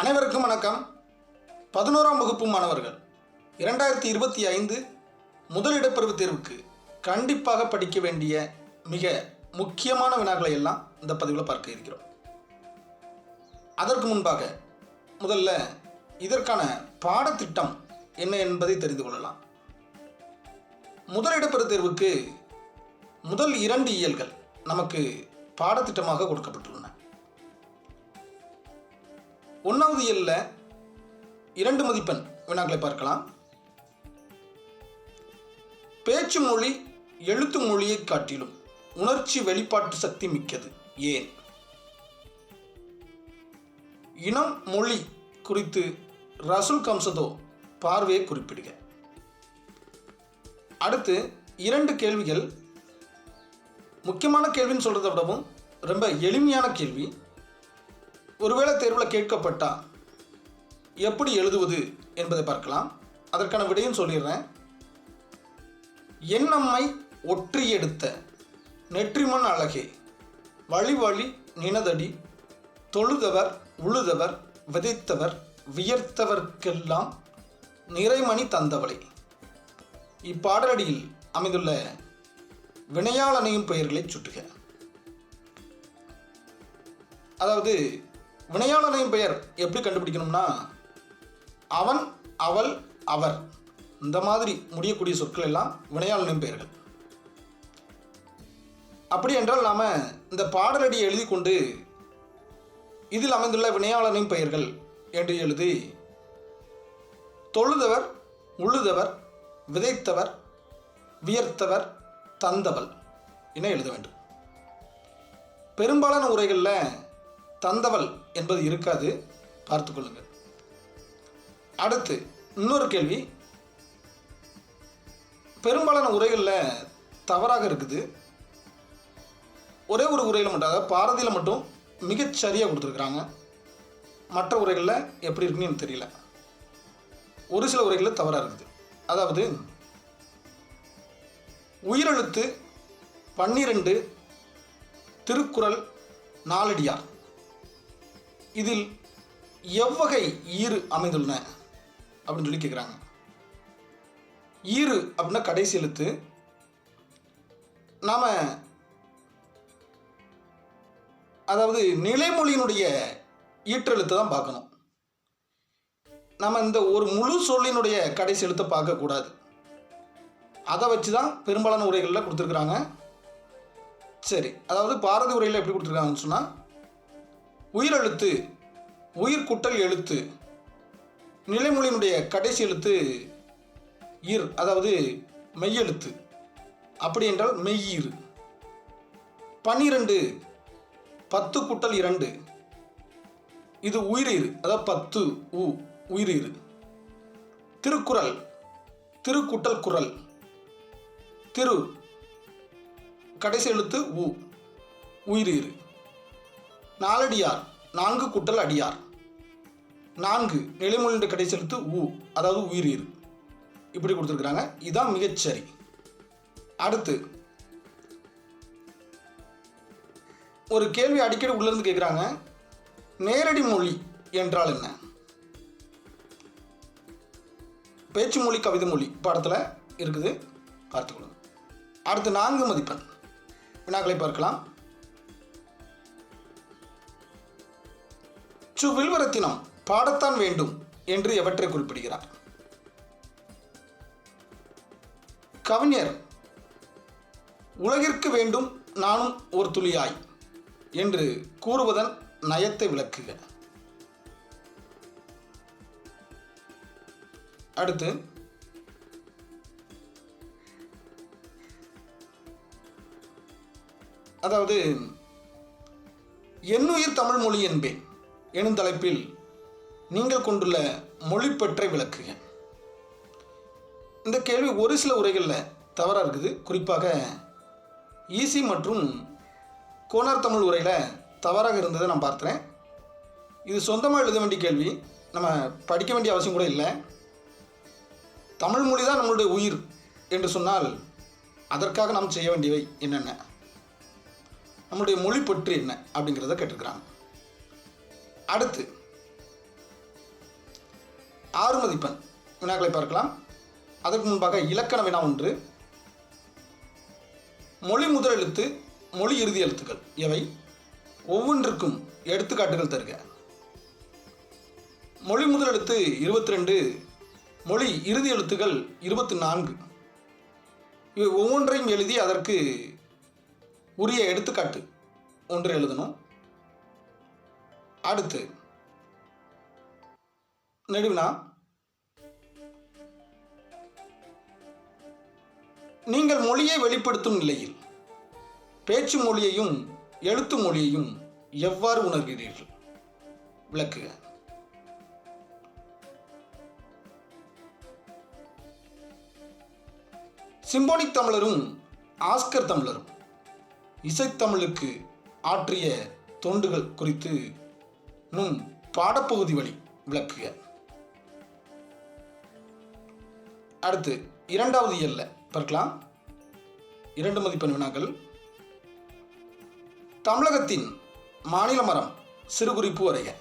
அனைவருக்கும் வணக்கம். பதினோராம் வகுப்பு மாணவர்கள். இரண்டாயிரத்தி இருபத்தி ஐந்து முதலிடப்பருவ தேர்வுக்கு கண்டிப்பாக படிக்க வேண்டிய மிக முக்கியமான வினாக்களை எல்லாம் இந்த பதிவில் பார்க்க இருக்கிறோம். அதற்கு முன்பாக முதல்ல இதற்கான பாடத்திட்டம் என்ன என்பதை தெரிந்து கொள்ளலாம். முதலிடப்பெறு தேர்வுக்கு முதல் இரண்டு இயல்கள் நமக்கு பாடத்திட்டமாக கொடுக்கப்பட்டுள்ளது. ஒன்றாவது எல்ல இரண்டு மதிப்பெண் வினாக்களை பார்க்கலாம். பேச்சு மொழி எழுத்து மொழியைக் காட்டிலும் உணர்ச்சி வெளிப்பாட்டு சக்தி மிக்கது. ஏன்? இனம் மொழி குறித்து ரசுல் கம்சதோ பார்வையை குறிப்பிடுக. அடுத்து இரண்டு கேள்விகள். முக்கியமான கேள்வின்னு சொல்கிறத விடவும் ரொம்ப எளிமையான கேள்வி. ஒருவேளை தேர்வில் கேட்கப்பட்டால் எப்படி எழுதுவது என்பதை பார்க்கலாம். அதற்கான விடையும் சொல்லிடுறேன். எண்ணம்மை ஒற்றி எடுத்த நெற்றிமண் அழகே வழி வழி நினதடி தொழுதவர் உழுதவர் விதைத்தவர் வியர்த்தவர்க்கெல்லாம் நிறைமணி தந்தவளை. இப்பாடலடியில் அமைந்துள்ள வினையாளனையும் பெயர்களை சுட்டுக. அதாவது வினையாளனையும் பெயர் எப்படி கண்டுபிடிக்கணும்னா அவன் அவள் அவர். இந்த மாதிரி முடியக்கூடிய சொற்கள் எல்லாம் வினையாளனின் பெயர்கள். அப்படி என்றால் நாம் இந்த பாடலடியை எழுதி கொண்டு இதில் அமைந்துள்ள வினையாளனின் பெயர்கள் என்று எழுதி தொழுதவர் உழுதவர் விதைத்தவர் வியர்த்தவர் தந்தவள் என எழுத வேண்டும். பெரும்பாலான உரைகளில் தந்தவள் என்பது இருக்காது. பார்த்து கொள்ளுங்கள். அடுத்து இன்னொரு கேள்வி. பெரும்பாலான உரைகளில் தவறாக இருக்குது. ஒரே ஒரு உரையில் மட்டும் அதாவது பாரதியில் மட்டும் மிகச்சரியாக கொடுத்துருக்குறாங்க. மற்ற உரைகளில் எப்படி இருக்குன்னு எனக்கு தெரியல. ஒரு சில உரைகளில் தவறாக இருக்குது. அதாவது உயிரெழுத்து பன்னிரெண்டு திருக்குறள் நாலடியார். இதில் எவ்வகை ஈறு அமைந்துள்ளன அப்படின்னு சொல்லி கேட்குறாங்க ஈறு அப்படின்னா கடைசி எழுத்து. நாம் அதாவது நிலைமொழியினுடைய ஈற்றெழுத்தை தான் பார்க்கணும். நம்ம இந்த ஒரு முழு சொல்லினுடைய கடைசி எழுத்தை பார்க்கக்கூடாது அதை வச்சு தான் பெரும்பாலான உரைகளில் கொடுத்துருக்குறாங்க. சரி அதாவது பாரதி உரையில் எப்படி கொடுத்துருக்காங்கன்னு சொன்னால் உயிரெழுத்து உயிர் குட்டல் எழுத்து நிலைமொழியினுடைய கடைசி எழுத்து ஈர் அதாவது மெய்யெழுத்து. அப்படி என்றால் மெய்யீர். பன்னிரண்டு பத்து குட்டல் இரண்டு. இது உயிரீர் அதாவது பத்து உ உயிரீர். திருக்குறள் திருக்குட்டல் குரல் திரு கடைசி எழுத்து உ உயிரீர். நாலடியார் நான்கு குட்டல் அடியார் நான்கு நிலைமொழியின் கடை செலுத்து உ அதாவது உயிரீர் இப்படி கொடுத்துருக்குறாங்க. இதுதான் மிகச்சரி. அடுத்து ஒரு கேள்வி அடிக்கடி உள்ளேருந்து கேட்குறாங்க. நேரடி மொழி என்றால் என்ன? பேச்சு மொழி கவிதை மொழி பாடத்தில் இருக்குது. பார்த்துக்கொள்ளுங்க அடுத்து நான்கு மதிப்பெண். வினாக்களை பார்க்கலாம். சு வில்வரத்தினம் பாடத்தான் வேண்டும் என்று எவற்றை குறிப்பிடுகிறார்? கவிஞர் உலகிற்கு வேண்டும் நானும் ஒரு துளியாய் என்று கூறுவதன் நயத்தை விளக்குக. அடுத்து அதாவது என்னுயிர் தமிழ் மொழி என்பேன். எனும் தலைப்பில் நீங்கள் கொண்டுள்ள மொழிப்பற்றை விளக்குக. இந்த கேள்வி ஒரு சில உரைகளில் தவறாக இருக்குது. குறிப்பாக ஈசி மற்றும் கோனார் தமிழ் உரையில் தவறாக இருந்ததை நான் பார்த்துறேன் இது சொந்தமாக எழுத வேண்டிய கேள்வி. நம்ம படிக்க வேண்டிய அவசியம் கூட இல்லை. தமிழ் மொழி தான் நம்மளுடைய உயிர் என்று சொன்னால் அதற்காக நாம் செய்ய வேண்டியவை என்னென்ன? நம்மளுடைய மொழி பற்றி என்ன அப்படிங்கிறத கேட்டிருக்கிறாங்க. அடுத்து ஆறு மதிப்பெண் வினாக்களை பார்க்கலாம். அதற்கு முன்பாக இலக்கண வினா ஒன்று. மொழி முதல் எழுத்து மொழி இறுதி எழுத்துக்கள். எவை ஒவ்வொன்றுக்கும் எடுத்துக்காட்டுகள் தருக. மொழி முதல் எழுத்து இருபத்தி ரெண்டு மொழி இறுதி எழுத்துக்கள் இருபத்தி நான்கு இவை ஒவ்வொன்றையும் எழுதி அதற்கு உரிய எடுத்துக்காட்டு ஒன்று எழுதணும். அடுத்து. நெடுவினா? நீங்கள் மொழியை வெளிப்படுத்தும் நிலையில் பேச்சு மொழியையும் எழுத்து மொழியையும் எவ்வாறு உணர்கிறீர்கள்? விளக்குக சிம்போனிக் தமிழரும் ஆஸ்கர் தமிழரும் இசைத்தமிழுக்கு ஆற்றிய தொண்டுகள் குறித்து நுண் பாடப்பகுதி வழி விளக்குக. அடுத்து இரண்டாவது எல்ல பார்க்கலாம். இரண்டு மதிப்பெண் வினாக்கள். தமிழகத்தின் மாநில மரம் சிறுகுறிப்பு வரைக.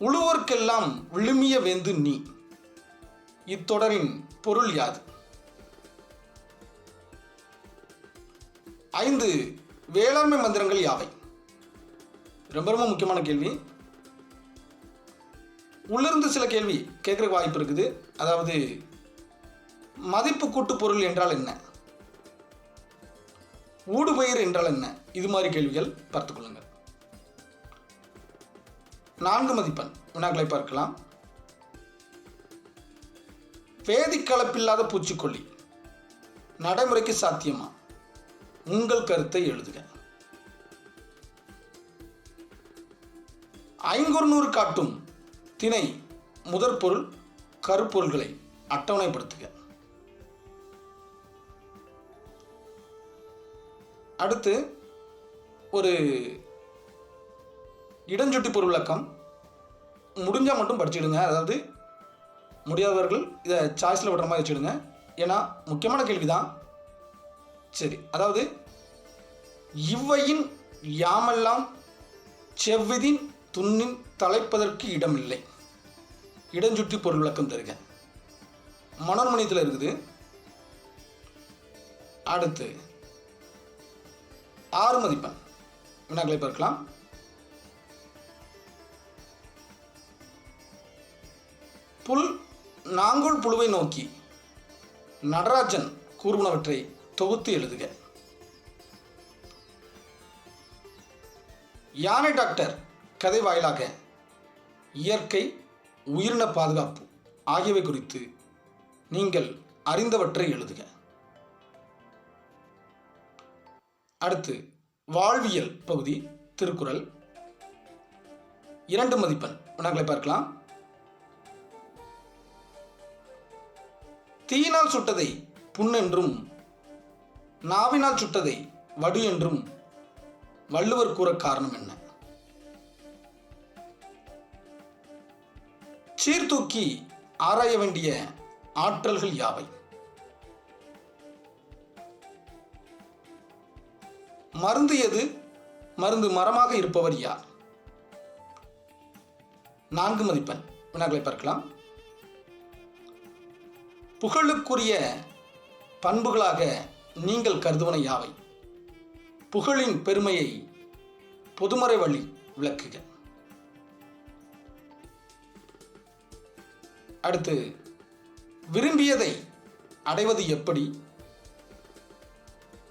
உழுவோர்க்கெல்லாம் விழுமிய வேந்து நீ. இத்தொடரின் பொருள் யாது? ஐந்து வேளாண்மை மந்திரங்கள் யாவை? ரொம்ப ரொம்ப முக்கியமான கேள்வி. உள்ளிருந்து சில கேள்வி கேட்குற வாய்ப்பு இருக்குது. அதாவது மதிப்பு கூட்டு பொருள் என்றால் என்ன? ஊடுபயிர் என்றால் என்ன? இது மாதிரி கேள்விகள் பார்த்துக்கொள்ளுங்கள் நான்கு மதிப்பெண் வினாக்களை பார்க்கலாம். வேதிக்கலப்பில்லாத பூச்சிக்கொல்லி நடைமுறைக்கு சாத்தியமா? உங்கள் கருத்தை எழுதுக. ஐங்குறுநூறு காட்டும் திணை முதற் பொருள் கருப்பொருள்களை அட்டவணைப்படுத்துக. அடுத்து ஒரு இடஞ்சுட்டி பொருள் விளக்கம். முடிஞ்சால் மட்டும் படிச்சிடுங்க. அதாவது முடியாதவர்கள் இதை சாய்ஸில் விடுற மாதிரி வச்சுடுங்க. ஏன்னா முக்கியமான கேள்வி தான் சரி அதாவது இவ்வையின் யாமெல்லாம் செவ்விதின் துண்ணின் தலைப்பதற்கு இடமில்லை. இடஞ்சுட்டி பொருள் விளக்கம் தருக. மனோன்மணியத்தில் இருக்குது. அடுத்து ஆறு மதிப்பெண். வினாக்களை பார்க்கலாம். புல் நாங்குள் புழுவை நோக்கி நடராஜன் கூறுவனவற்றை தொகுத்து எழுதுக. யானை டாக்டர் கதை வாயிலாக இயற்கை உயிரின பாதுகாப்பு ஆகியவை குறித்து நீங்கள் அறிந்தவற்றை எழுதுக. அடுத்து வாழ்வியல் பகுதி திருக்குறள். இரண்டு மதிப்பெண் வினாக்களை பார்க்கலாம். தீயினால் சுட்டதை புண்ணென்றும் நாவினால் சுட்டதை வடு என்றும் வள்ளுவர் கூற காரணம் என்ன? சீர்தூக்கி ஆராய வேண்டிய ஆற்றல்கள் யாவை? மருந்து எது? மருந்து மரமாக இருப்பவர் யார்? நான்கு மதிப்பெண். வினாக்களை பார்க்கலாம். புகழுக்குரிய பண்புகளாக நீங்கள் கருதுவன யாவை? புகழின் பெருமையை பொதுமறை வழி விளக்குக. அடுத்து விரும்பியதை அடைவது எப்படி?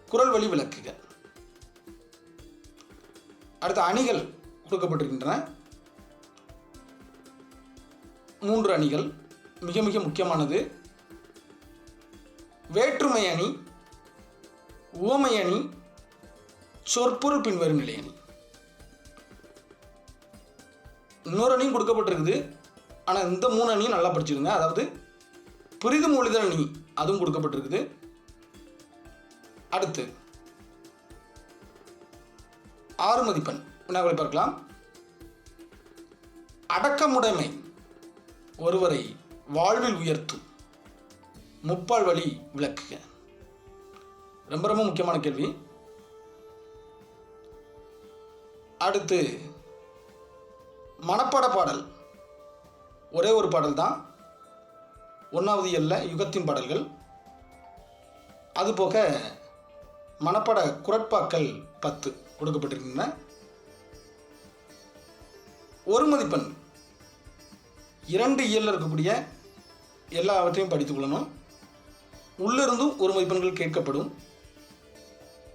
குரல் வழி விளக்குக. அடுத்த அணிகள் கொடுக்கப்பட்டிருக்கின்றன. மூன்று அணிகள் மிக மிக முக்கியமானது. வேற்றுமை அணி உவமை அணி சொற்பொருள் பின்வரும் நிலை அணி இன்னொரு அணியும் கொடுக்கப்பட்டிருக்குது. ஆனால் இந்த மூணு அணியும் நல்லா படிச்சிருங்க. அதாவது புரிது மொழிதல் அணி அதுவும் கொடுக்கப்பட்டிருக்குது. அடுத்து ஆறு மதிப்பெண் வினாக்களை பார்க்கலாம். அடக்கமுடைமை ஒருவரை வாழ்வில் உயர்த்தும் முப்பால் வழி விளக்குக. ரொம்ப ரொம்ப முக்கியமான கேள்வி. அடுத்து மனப்பாட பாடல். ஒரே ஒரு பாடல் தான். ஒன்றாவது எல்ல யுகத்தின் பாடல்கள். அதுபோக மனப்பட குரட்பாக்கள் பத்து கொடுக்கப்பட்டிருக்கின்றன. ஒரு மதிப்பெண். இரண்டு இயலில் இருக்கக்கூடிய எல்லாவற்றையும் படித்துக் கொள்ளணும். உள்ளிருந்தும் ஒரு மதிப்பெண்கள் கேட்கப்படும்.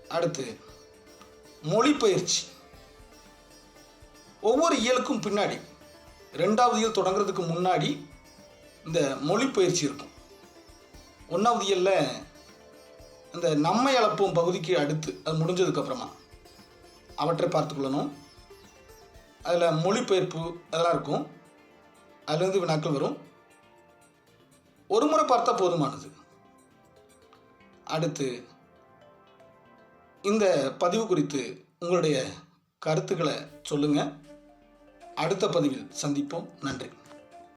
அடுத்து மொழிப்பயிற்சி ஒவ்வொரு இயலுக்கும் பின்னாடி ரெண்டாவது இயல் தொடங்குறதுக்கு முன்னாடி இந்த மொழிபெயர்ச்சி இருக்கும். ஒன்றாவது இயலில் இந்த நம்மை அளப்போம் பகுதிக்கு அடுத்து அது முடிஞ்சதுக்கப்புறமா அவற்றை பார்த்துக்கொள்ளணும் அதில் மொழிபெயர்ப்பு அதெல்லாம் இருக்கும். அதுலேருந்து வினாக்கள் வரும். ஒரு முறை பார்த்தா போதுமானது. அடுத்து இந்த பதிவு குறித்து உங்களுடைய கருத்துக்களை சொல்லுங்கள் அடுத்த பதிவில் சந்திப்போம். நன்றி.